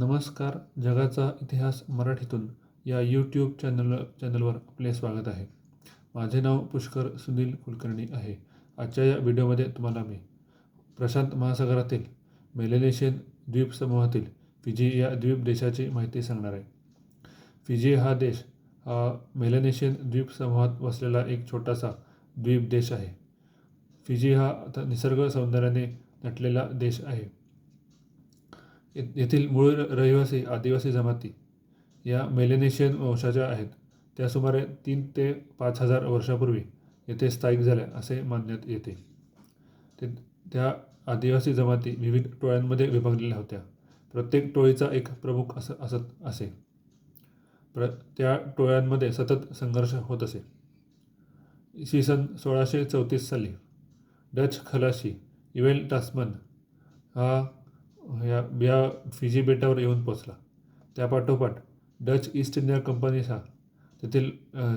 नमस्कार जगाचा इतिहास मराठीतून या यूट्यूब चॅनल चॅनलवर आपले स्वागत आहे. माझे नाव पुष्कर सुनील कुलकर्णी आहे. आजच्या या व्हिडिओमध्ये तुम्हाला मी प्रशांत महासागरातील मेलेनेशियन द्वीपसमूहातील फिजी या द्वीप देशाची माहिती सांगणार आहे. फिजी हा देश हा मेलेनेशियन द्वीपसमूहात वसलेला एक छोटासा द्वीप देश आहे. फिजी हा आता निसर्ग सौंदर्याने नटलेला देश आहे. येथील मूळ रहिवासी आदिवासी जमाती या मेलेनेशियन वंशाच्या आहेत. त्या सुमारे तीन ते पाच हजार वर्षापूर्वी येथे स्थायिक झाल्या असे मानण्यात येते. ते त्या आदिवासी जमाती विविध टोळ्यांमध्ये विभागलेल्या होत्या. प्रत्येक टोळीचा एक प्रमुख असं असत असे. प्र त्या टोळ्यांमध्ये सतत संघर्ष होत असे. इसवी सन सोळाशे चौतीस साली डच खलाशी इवेल टास्मन हा ह्या या फिजी बेटावर येऊन पोचला त्यापाठोपाठ डच ईस्ट इंडिया कंपनीचा तेथील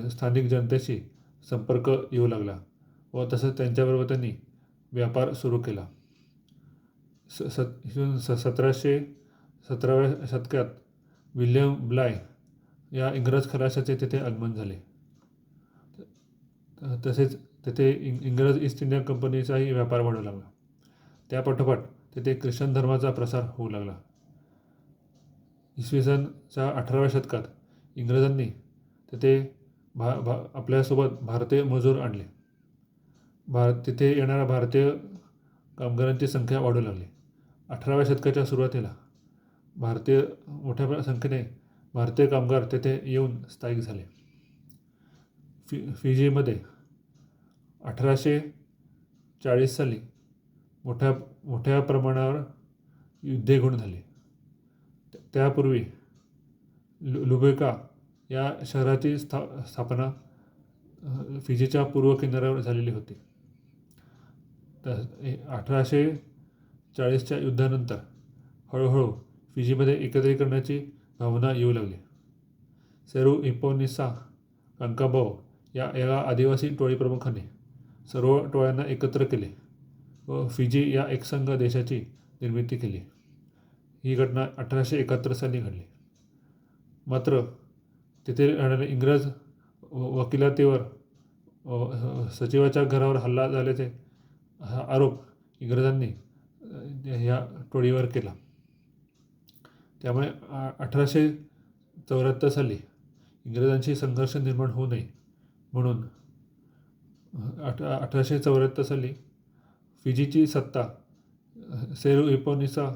स्थानिक जनतेशी संपर्क येऊ लागला व तसंच त्यांच्याबरोबर त्यांनी व्यापार सुरू केला. स स सतराशे सतराव्या शतकात विल्यम ब्लाय या इंग्रज खलाशाचे तेथे आगमन झाले. त- तसेच तेथे इंग इंग्रज ईस्ट इंडिया कंपनीचाही व्यापार वाढू लागला. त्यापाठोपाठ तेथे ख्रिश्चन धर्माचा प्रसार होऊ लागला. इसवी सनच्या अठराव्या शतकात इंग्रजांनी तेथे भा भा आपल्यासोबत भारतीय मजूर आणले. भारत तिथे येणाऱ्या भारतीय कामगारांची संख्या वाढू लागली. अठराव्या शतकाच्या सुरुवातीला भारतीय मोठ्या संख्येने भारतीय कामगार तेथे येऊन स्थायिक झाले. फि फिजीमध्ये अठराशे चाळीस साली मोठ्या मोठ्या प्रमाणावर युद्धे गुण झाले. त्यापूर्वी लु लुबेका या शहराची स्था स्थापना फिजीच्या पूर्व किनाऱ्यावर झालेली होती. तर अठराशे चाळीसच्या युद्धानंतर हळूहळू फिजीमध्ये एकत्रीकरणाची भावना येऊ लागली. सेरू इम्पोनिसा कंकाबाव या एका आदिवासी टोळी प्रमुखाने सर्व टोळ्यांना एकत्र केले. व फिजी या एकसंघ देशाची निर्मिती केली. ही घटना अठराशे एकाहत्तर साली घडली. मात्र तेथे राहणारे इंग्रज व- वकिलातीवर सचिवाच्या घरावर हल्ला झाल्याचे हा आरोप इंग्रजांनी ह्या टोळीवर केला. त्यामुळे अठराशे चौऱ्याहत्तर साली इंग्रजांशी संघर्ष निर्माण होऊ नये म्हणून अठ अठराशे चौऱ्याहत्तर साली फिजीची सत्ता सेरू इपोनिसा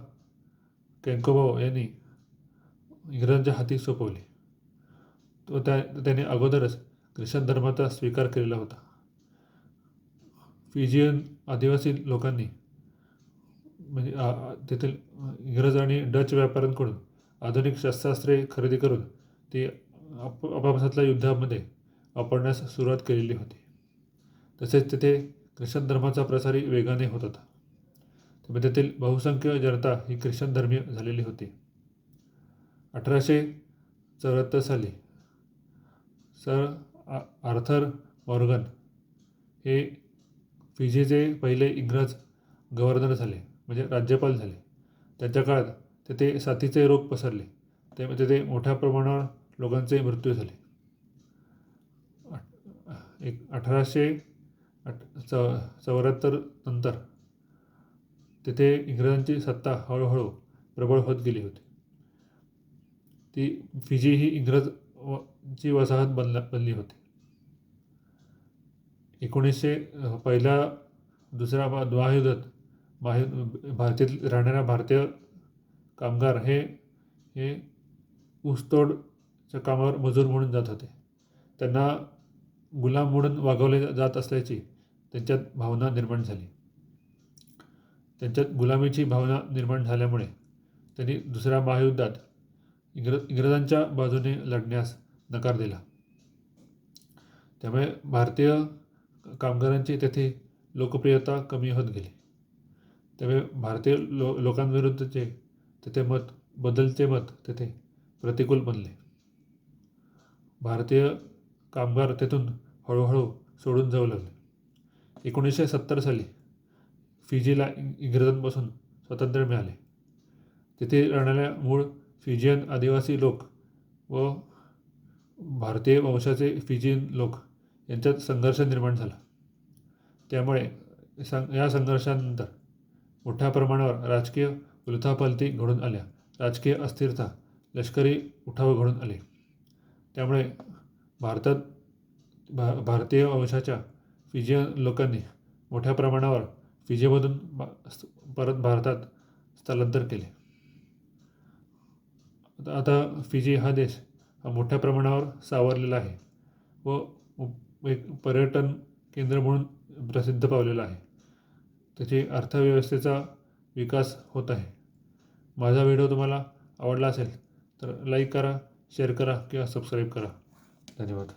कॅन्कोबाओ यांनी इंग्रजांच्या हाती सोपवली. तो त्या त्याने अगोदरच ख्रिश्चन धर्माचा स्वीकार केलेला होता. फिजियन आदिवासी लोकांनी म्हणजे तेथील इंग्रज आणि डच व्यापाऱ्यांकडून आधुनिक शस्त्रास्त्रे खरेदी करून ती आप आपापसातल्या युद्धामध्ये वापरण्यास सुरुवात केलेली होती. तसेच तेथे ख्रिश्चन धर्माचा प्रसारही वेगाने होत होता. त्यामुळे तेथील बहुसंख्य जनता ही ख्रिश्चन धर्मीय झालेली होती. अठराशे चौऱ्याहत्तर साली सर आ आर्थर मॉर्गन हे फिजीचे पहिले इंग्रज गव्हर्नर झाले म्हणजे राज्यपाल झाले. त्यांच्या काळात तेथे साथीचे रोग पसरले. त्यामुळे तेथे मोठ्या प्रमाणावर लोकांचे मृत्यू झाले. एक अठराशे अठ च चौऱ्याहत्तर नंतर तेथे इंग्रजांची सत्ता हळूहळू प्रबळ होत गेली होती. ती फिजी ही इंग्रज व ची वसाहत बनला बनली होती. एकोणीसशे पहिला दुसरा दुसऱ्या महा- महायुद्धात महायु भारतीत राहणाऱ्या भारतीय कामगार हे हे ऊसतोडच्या कामावर मजूर म्हणून जात होते. त्यांना गुलाम म्हणून वागवले जात असल्याची त्यांच्यात भावना निर्माण झाली. त्यांच्यात गुलामीची भावना निर्माण झाल्यामुळे त्यांनी दुसऱ्या महायुद्धात इंग्रज इंग्रजांच्या बाजूने लढण्यास नकार दिला. त्यामुळे भारतीय कामगारांची तेथे लोकप्रियता कमी होत गेली. त्यामुळे भारतीय लो लोकांविरुद्धचे तेथे मत बदलते मत तेथे प्रतिकूल बनले. भारतीय कामगार तेथून हळूहळू सोडून जाऊ लागले. एकोणीसशे सत्तर साली फिजीला इंग्रजांपासून स्वातंत्र्य मिळाले. तिथे राहणाऱ्या मूळ फिजियन आदिवासी लोक व भारतीय वंशाचे फिजियन लोक यांच्यात संघर्ष निर्माण झाला. त्यामुळे सं या संघर्षानंतर मोठ्या प्रमाणावर राजकीय उलथापालथी घडून आल्या. राजकीय अस्थिरता लष्करी उठाव घडून आले. त्यामुळे भारतात भा भारतीय वंशाच्या फिजियन लोकांनी मोठ्या प्रमाणावर फिजीमधून परत भारतात स्थलांतर केले. आता आता फिजी हा देश हा मोठ्या प्रमाणावर सावरलेला आहे व एक पर्यटन केंद्र म्हणून प्रसिद्ध पावलेला आहे. त्याची अर्थव्यवस्थेचा विकास होत आहे. माझा व्हिडिओ तुम्हाला आवडला असेल तर लाईक करा शेअर करा किंवा सबस्क्राईब करा. धन्यवाद.